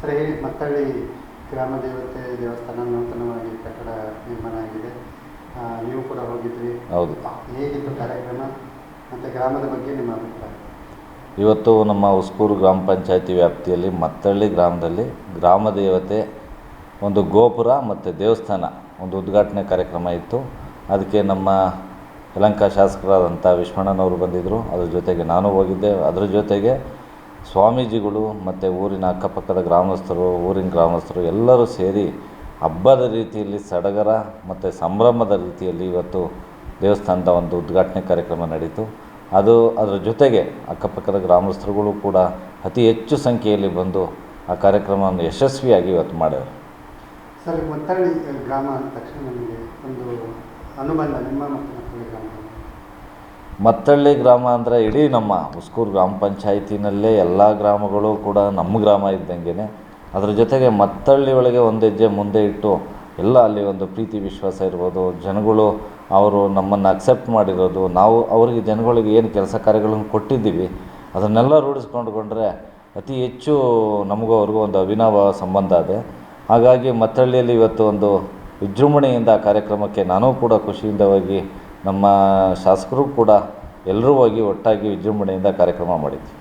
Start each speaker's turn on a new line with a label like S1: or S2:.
S1: Sir ಹೇಳಿ ಮತ್ತಳ್ಳಿ ಗ್ರಾಮ ದೇವತೆ ದೇವಸ್ಥಾನ ನೂತನವಾಗಿ ಕಟ್ಟಡ ನಿರ್ಮಾಣ ಆಗಿದೆ. ನೀವು ಕೂಡ ಹೋಗಿದ್ರಿ.
S2: ಹೌದು.
S1: ಹೇಗಿತ್ತು ಕಾರ್ಯಕ್ರಮ? ಮತ್ತು ಗ್ರಾಮದ ಬಗ್ಗೆ ನಿಮ್ಮ ಅಭಿಪ್ರಾಯ?
S2: ಇವತ್ತು ನಮ್ಮ ಉಸ್ಕೂರು ಗ್ರಾಮ ಪಂಚಾಯತಿ ವ್ಯಾಪ್ತಿಯಲ್ಲಿ ಮತ್ತಳ್ಳಿ ಗ್ರಾಮದಲ್ಲಿ ಗ್ರಾಮ ದೇವತೆ ಒಂದು ಗೋಪುರ ಮತ್ತು ದೇವಸ್ಥಾನ ಒಂದು ಉದ್ಘಾಟನೆ ಕಾರ್ಯಕ್ರಮ ಇತ್ತು. ಅದಕ್ಕೆ ನಮ್ಮ ಯಲಂಕ ಶಾಸಕರಾದಂಥ ವಿಶ್ವಣ್ಣನವರು ಬಂದಿದ್ದರು. ಅದ್ರ ಜೊತೆಗೆ ನಾನು ಹೋಗಿದ್ದೆ. ಅದರ ಜೊತೆಗೆ ಸ್ವಾಮೀಜಿಗಳು ಮತ್ತು ಊರಿನ ಅಕ್ಕಪಕ್ಕದ ಗ್ರಾಮಸ್ಥರು, ಊರಿನ ಗ್ರಾಮಸ್ಥರು ಎಲ್ಲರೂ ಸೇರಿ ಹಬ್ಬದ ರೀತಿಯಲ್ಲಿ, ಸಡಗರ ಮತ್ತು ಸಂಭ್ರಮದ ರೀತಿಯಲ್ಲಿ ಇವತ್ತು ದೇವಸ್ಥಾನದ ಒಂದು ಉದ್ಘಾಟನೆ ಕಾರ್ಯಕ್ರಮ ನಡೀತು. ಅದು ಅದರ ಜೊತೆಗೆ ಅಕ್ಕಪಕ್ಕದ ಗ್ರಾಮಸ್ಥರುಗಳು ಕೂಡ ಅತಿ ಹೆಚ್ಚು ಸಂಖ್ಯೆಯಲ್ಲಿ ಬಂದು ಆ ಕಾರ್ಯಕ್ರಮವನ್ನು ಯಶಸ್ವಿಯಾಗಿ ಇವತ್ತು ಮಾಡಿದರು.
S1: ಸರ್ ಗ್ರಾಮ ತಕ್ಷಣ ಒಂದು ಅನುಬಂಧ, ನಿಮ್ಮ ಮತ್ತು ಮತ್ತಳ್ಳಿ ಗ್ರಾಮ
S2: ಅಂದರೆ ಇಡೀ ನಮ್ಮ ಉಸ್ಕೂರು ಗ್ರಾಮ ಪಂಚಾಯಿತಿನಲ್ಲೇ ಎಲ್ಲ ಗ್ರಾಮಗಳು ಕೂಡ ನಮ್ಮ ಗ್ರಾಮ ಇದ್ದಂಗೆ ಅದ್ರ ಜೊತೆಗೆ ಮತ್ತಳ್ಳಿ ಒಳಗೆ ಒಂದು ಹೆಜ್ಜೆ ಮುಂದೆ ಇಟ್ಟು ಎಲ್ಲ ಅಲ್ಲಿ ಒಂದು ಪ್ರೀತಿ ವಿಶ್ವಾಸ ಇರ್ಬೋದು. ಜನಗಳು ಅವರು ನಮ್ಮನ್ನು ಅಕ್ಸೆಪ್ಟ್ ಮಾಡಿರೋದು. ನಾವು ಅವರಿಗೆ ಜನಗಳಿಗೆ ಏನು ಕೆಲಸ ಕಾರ್ಯಗಳನ್ನು ಕೊಟ್ಟಿದ್ದೀವಿ, ಅದನ್ನೆಲ್ಲ ರೂಢಿಸ್ಕೊಂಡ್ಕೊಂಡ್ರೆ ಅತಿ ಹೆಚ್ಚು ನಮಗೂ ಅವ್ರಿಗೂ ಒಂದು ಅವಿನಾವ ಸಂಬಂಧ ಇದೆ ಹಾಗಾಗಿ ಮತ್ತಳ್ಳಿಯಲ್ಲಿ ಇವತ್ತು ಒಂದು ವಿಜೃಂಭಣೆಯಿಂದ ಕಾರ್ಯಕ್ರಮಕ್ಕೆ ನಾನೂ ಕೂಡ ಖುಷಿಯಿಂದ ಹೋಗಿ ನಮ್ಮ ಶಾಸಕರು ಕೂಡ ಎಲ್ಲರೂ ಹೋಗಿ ಒಟ್ಟಾಗಿ ವಿಜೃಂಭಣೆಯಿಂದ ಕಾರ್ಯಕ್ರಮ ಮಾಡಿದ್ವಿ